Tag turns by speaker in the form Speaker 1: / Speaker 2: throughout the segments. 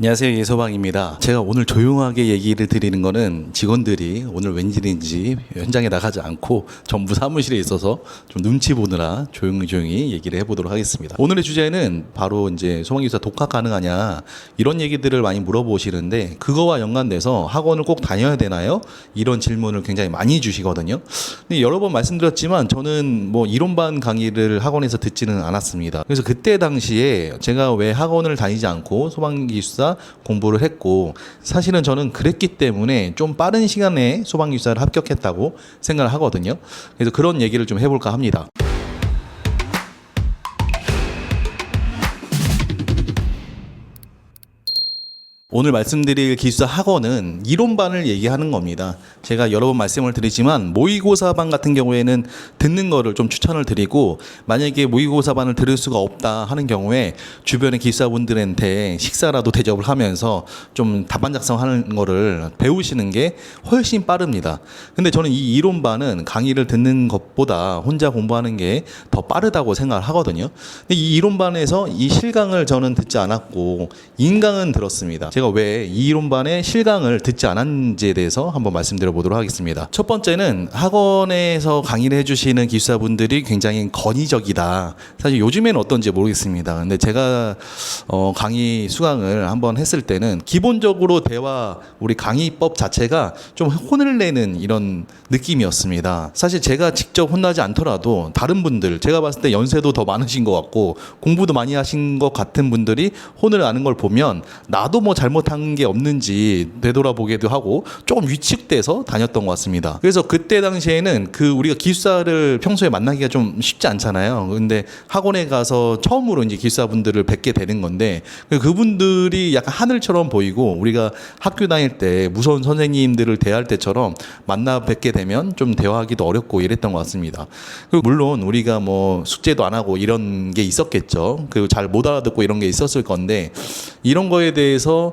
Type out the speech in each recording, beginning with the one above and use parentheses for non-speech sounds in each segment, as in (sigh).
Speaker 1: 안녕하세요 예소방입니다. 제가 오늘 조용하게 얘기를 드리는 거는 직원들이 오늘 웬일인지 현장에 나가지 않고 전부 사무실에 있어서 좀 눈치 보느라 조용히 조용히 얘기를 해보도록 하겠습니다. 오늘의 주제는 바로 이제 소방기사 독학 가능하냐 이런 얘기들을 많이 물어보시는데 그거와 연관돼서 학원을 꼭 다녀야 되나요? 이런 질문을 굉장히 많이 주시거든요. 근데 여러 번 말씀드렸지만 저는 뭐 이론반 강의를 학원에서 듣지는 않았습니다. 그래서 그때 당시에 제가 왜 학원을 다니지 않고 소방기사 공부를 했고 사실은 저는 그랬기 때문에 좀 빠른 시간에 소방기사를 합격했다고 생각을 하거든요. 그래서 그런 얘기를 좀 해볼까 합니다. 오늘 말씀드릴 기숙사 학원은 이론반을 얘기하는 겁니다. 제가 여러 번 말씀을 드리지만 모의고사반 같은 경우에는 듣는 거를 좀 추천을 드리고 만약에 모의고사반을 들을 수가 없다 하는 경우에 주변의 기숙사분들한테 식사라도 대접을 하면서 좀 답안 작성하는 거를 배우시는 게 훨씬 빠릅니다. 근데 저는 이 이론반은 강의를 듣는 것보다 혼자 공부하는 게 더 빠르다고 생각을 하거든요. 근데 이 이론반에서 이 실강을 저는 듣지 않았고 인강은 들었습니다. 제가 왜이 이론반의 실강을 듣지 않았는지에 대해서 한번 말씀드려 보도록 하겠습니다. 첫 번째는 학원에서 강의를 해주시는 기숙사분들이 굉장히 건의적이다. 사실 요즘에는 어떤지 모르겠습니다. 근데 제가 어, 강의 수강을 한번 했을 때는 기본적으로 대화 우리 강의법 자체가 좀 혼을 내는 이런 느낌이었습니다. 사실 제가 직접 혼나지 않더라도 다른 분들 제가 봤을 때 연세도 더 많으신 것 같고 공부도 많이 하신 것 같은 분들이 혼을 나는 걸 보면 나도 뭐 잘못 한 게 없는지 되돌아보기도 하고 조금 위축돼서 다녔던 것 같습니다. 그래서 그때 당시에는 그 우리가 기숙사를 평소에 만나기가 좀 쉽지 않잖아요. 근데 학원에 가서 처음으로 이제 기숙사분들을 뵙게 되는 건데 그분들이 약간 하늘처럼 보이고 우리가 학교 다닐 때 무서운 선생님들을 대할 때처럼 만나 뵙게 되면 좀 대화하기도 어렵고 이랬던 것 같습니다. 그리고 물론 우리가 뭐 숙제도 안 하고 이런 게 있었겠죠. 그리고 잘 못 알아듣고 이런 게 있었을 건데 이런 거에 대해서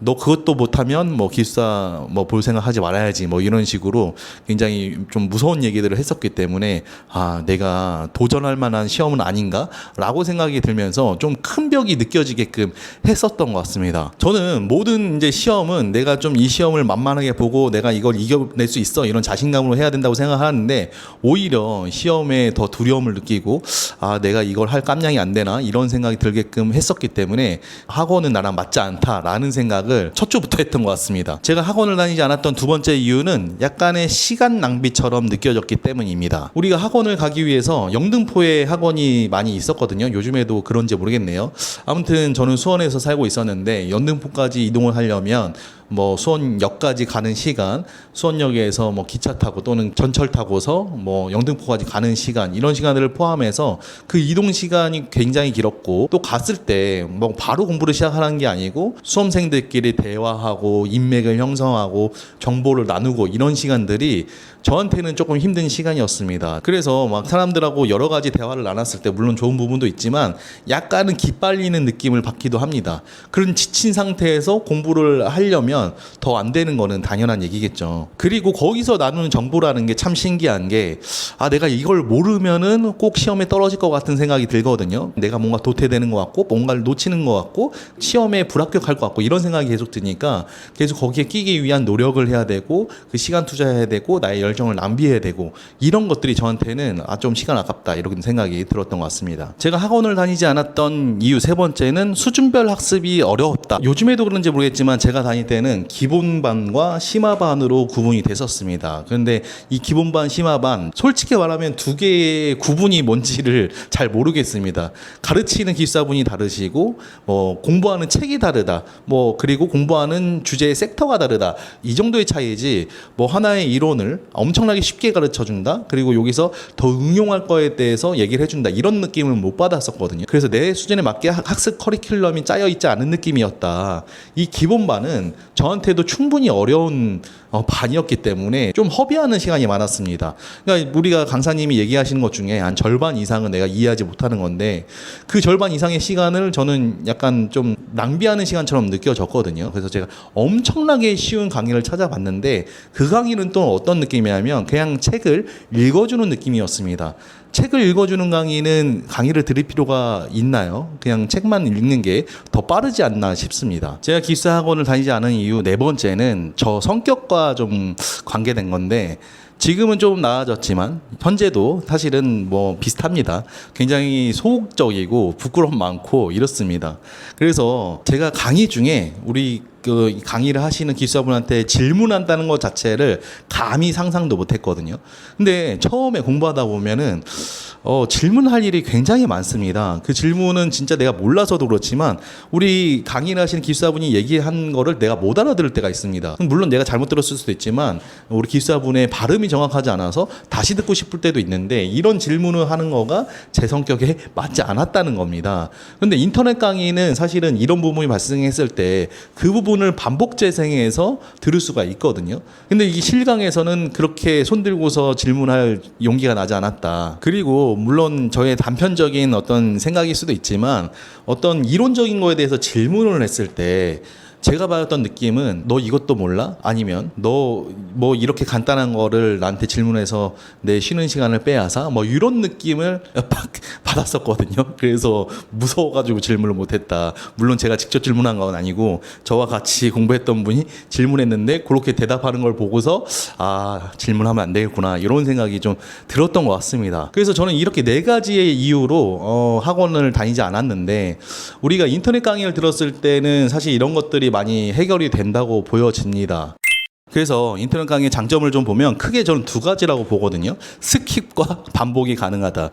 Speaker 1: 너 그것도 못하면 뭐 기숙사 뭐 볼 생각 하지 말아야지 뭐 이런 식으로 굉장히 좀 무서운 얘기들을 했었기 때문에 아 내가 도전할 만한 시험은 아닌가라고 생각이 들면서 좀 큰 벽이 느껴지게끔 했었던 것 같습니다. 저는 모든 이제 시험은 내가 좀 이 시험을 만만하게 보고 내가 이걸 이겨낼 수 있어 이런 자신감으로 해야 된다고 생각하는데 오히려 시험에 더 두려움을 느끼고 아 내가 이걸 할 깜냥이 안 되나 이런 생각이 들게끔 했었기 때문에 학원은 나랑 맞지 않다라는 생각 을 첫 주부터 했던 것 같습니다. 제가 학원을 다니지 않았던 두 번째 이유는 약간의 시간 낭비처럼 느껴졌기 때문입니다. 우리가 학원을 가기 위해서 영등포에 학원이 많이 있었거든요. 요즘에도 그런지 모르겠네요. 아무튼 저는 수원에서 살고 있었는데 영등포까지 이동을 하려면 뭐 수원역까지 가는 시간, 수원역에서 뭐 기차 타고 또는 전철 타고서 뭐 영등포까지 가는 시간 이런 시간들을 포함해서 그 이동 시간이 굉장히 길었고 또 갔을 때 뭐 바로 공부를 시작하는 게 아니고 수험생들끼리 대화하고 인맥을 형성하고 정보를 나누고 이런 시간들이 저한테는 조금 힘든 시간이었습니다. 그래서 막 사람들하고 여러 가지 대화를 나눴을 때 물론 좋은 부분도 있지만 약간은 기빨리는 느낌을 받기도 합니다. 그런 지친 상태에서 공부를 하려면 더 안 되는 거는 당연한 얘기겠죠. 그리고 거기서 나누는 정보라는 게 참 신기한 게 아, 내가 이걸 모르면은 꼭 시험에 떨어질 것 같은 생각이 들거든요. 내가 뭔가 도태되는 것 같고 뭔가를 놓치는 것 같고 시험에 불합격할 것 같고 이런 생각이 계속 드니까 계속 거기에 끼기 위한 노력을 해야 되고 그 시간 투자해야 되고 나의 열 정을 낭비해야 되고 이런 것들이 저한테는 아 좀 시간 아깝다 이런 생각이 들었던 것 같습니다. 제가 학원을 다니지 않았던 이유 세 번째는 수준별 학습이 어려웠다. 요즘에도 그런지 모르겠지만 제가 다닐 때는 기본반과 심화반으로 구분이 됐었습니다. 그런데 이 기본반, 심화반 솔직히 말하면 두 개의 구분이 뭔지를 (laughs) 잘 모르겠습니다. 가르치는 기사분이 다르시고 뭐 공부하는 책이 다르다. 뭐 그리고 공부하는 주제의 섹터가 다르다. 이 정도의 차이지 뭐 하나의 이론을 엄청나게 쉽게 가르쳐 준다. 그리고 여기서 더 응용할 거에 대해서 얘기를 해준다. 이런 느낌을 못 받았었거든요. 그래서 내 수준에 맞게 학- 학습 커리큘럼이 짜여 있지 않은 느낌이었다. 이 기본반은 저한테도 충분히 어려운 어, 반이었기 때문에 좀 허비하는 시간이 많았습니다. 그러니까 우리가 강사님이 얘기하시는 것 중에 한 절반 이상은 내가 이해하지 못하는 건데 그 절반 이상의 시간을 저는 약간 좀 낭비하는 시간처럼 느껴졌거든요. 그래서 제가 엄청나게 쉬운 강의를 찾아봤는데 그 강의는 또 어떤 느낌이었냐면 뭐냐면 그냥 책을 읽어주는 느낌이었습니다. 책을 읽어주는 강의는 강의를 들을 필요가 있나요? 그냥 책만 읽는 게 더 빠르지 않나 싶습니다. 제가 기숙사 학원을 다니지 않은 이유 네 번째는 저 성격과 좀 관계된 건데 지금은 좀 나아졌지만 현재도 사실은 뭐 비슷합니다. 굉장히 소극적이고 부끄러움 많고 이렇습니다. 그래서 제가 강의 중에 우리 그 강의를 하시는 기숙사분한테 질문한다는 것 자체를 감히 상상도 못 했거든요. 근데 처음에 공부하다 보면은 어, 질문할 일이 굉장히 많습니다. 그 질문은 진짜 내가 몰라서도 그렇지만 우리 강의를 하시는 기숙사분이 얘기한 거를 내가 못 알아들을 때가 있습니다. 물론 내가 잘못 들었을 수도 있지만 우리 기숙사분의 발음이 정확하지 않아서 다시 듣고 싶을 때도 있는데 이런 질문을 하는 거가 제 성격에 맞지 않았다는 겁니다. 근데 인터넷 강의는 사실은 이런 부분이 발생했을 때 그 부분을 반복 재생해서 들을 수가 있거든요. 근데 이 실강에서는 그렇게 손 들고서 질문할 용기가 나지 않았다. 그리고 물론 저의 단편적인 어떤 생각일 수도 있지만 어떤 이론적인 거에 대해서 질문을 했을 때 제가 받았던 느낌은 너 이것도 몰라? 아니면 너 뭐 이렇게 간단한 거를 나한테 질문해서 내 쉬는 시간을 빼앗아? 뭐 이런 느낌을 (laughs) 팍 받았었거든요. 그래서 무서워가지고 질문을 못했다. 물론 제가 직접 질문한 건 아니고 저와 같이 공부했던 분이 질문했는데 그렇게 대답하는 걸 보고서 아 질문하면 안 되겠구나 이런 생각이 좀 들었던 것 같습니다. 그래서 저는 이렇게 네 가지의 이유로 어, 학원을 다니지 않았는데 우리가 인터넷 강의를 들었을 때는 사실 이런 것들이 많이 해결이 된다고 보여집니다. 그래서 인터넷 강의의 장점을 좀 보면 크게 저는 두 가지라고 보거든요. 스킵과 (laughs) 반복이 가능하다.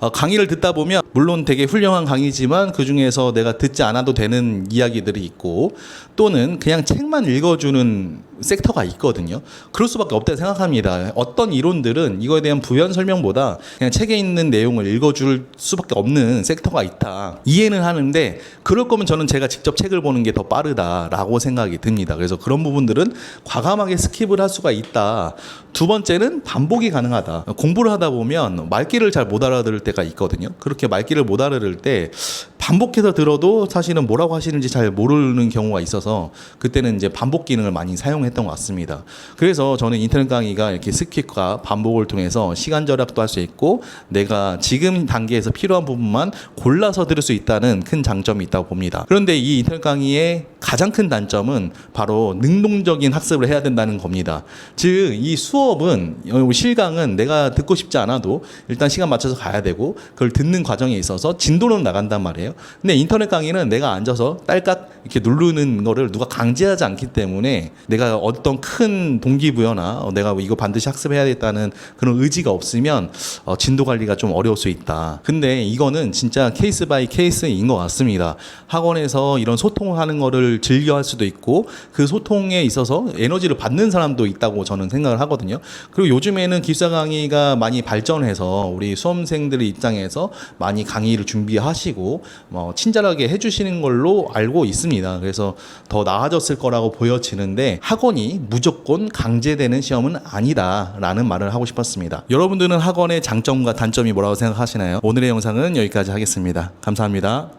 Speaker 1: 어, 강의를 듣다 보면 물론 되게 훌륭한 강의지만 그 중에서 내가 듣지 않아도 되는 이야기들이 있고 또는 그냥 책만 읽어주는 섹터가 있거든요. 그럴 수밖에 없다고 생각합니다. 어떤 이론들은 이거에 대한 부연 설명보다 그냥 책에 있는 내용을 읽어줄 수밖에 없는 섹터가 있다. 이해는 하는데 그럴 거면 저는 제가 직접 책을 보는 게 더 빠르다라고 생각이 듭니다. 그래서 그런 부분들은 과감하게 스킵을 할 수가 있다. 두 번째는 반복이 가능하다. 공부를 하다 보면 말귀를 잘 못 알아들을 때가 있거든요. 그렇게 말귀를 못 알아들을 때 반복해서 들어도 사실은 뭐라고 하시는지 잘 모르는 경우가 있어서 그때는 이제 반복 기능을 많이 사용했던 것 같습니다. 그래서 저는 인터넷 강의가 이렇게 스킵과 반복을 통해서 시간 절약도 할 수 있고 내가 지금 단계에서 필요한 부분만 골라서 들을 수 있다는 큰 장점이 있다고 봅니다. 그런데 이 인터넷 강의의 가장 큰 단점은 바로 능동적인 학습을 해야 된다는 겁니다. 즉, 이 수업은, 어, 실강은 내가 듣고 싶지 않아도 일단 시간 맞춰서 가야 되고 그걸 듣는 과정에 있어서 진도는 나간단 말이에요. 근데 인터넷 강의는 내가 앉아서 딸깍 이렇게 누르는 거를 누가 강제하지 않기 때문에 내가 어떤 큰 동기부여나 어, 내가 이거 반드시 학습해야겠다는 그런 의지가 없으면 어, 진도 관리가 좀 어려울 수 있다. 근데 이거는 진짜 케이스 바이 케이스인 것 같습니다. 학원에서 이런 소통을 하는 거를 즐겨 할 수도 있고 그 소통에 있어서 에너지를 받는 사람도 있다고 저는 생각을 하거든요. 그리고 요즘에는 기숙사 강의가 많이 발전해서 우리 수험생들의 입장에서 많이 강의를 준비하시고 뭐 친절하게 해주시는 걸로 알고 있습니다. 그래서 더 나아졌을 거라고 보여지는데 학원이 무조건 강제되는 시험은 아니다라는 말을 하고 싶었습니다. 여러분들은 학원의 장점과 단점이 뭐라고 생각하시나요? 오늘의 영상은 여기까지 하겠습니다. 감사합니다.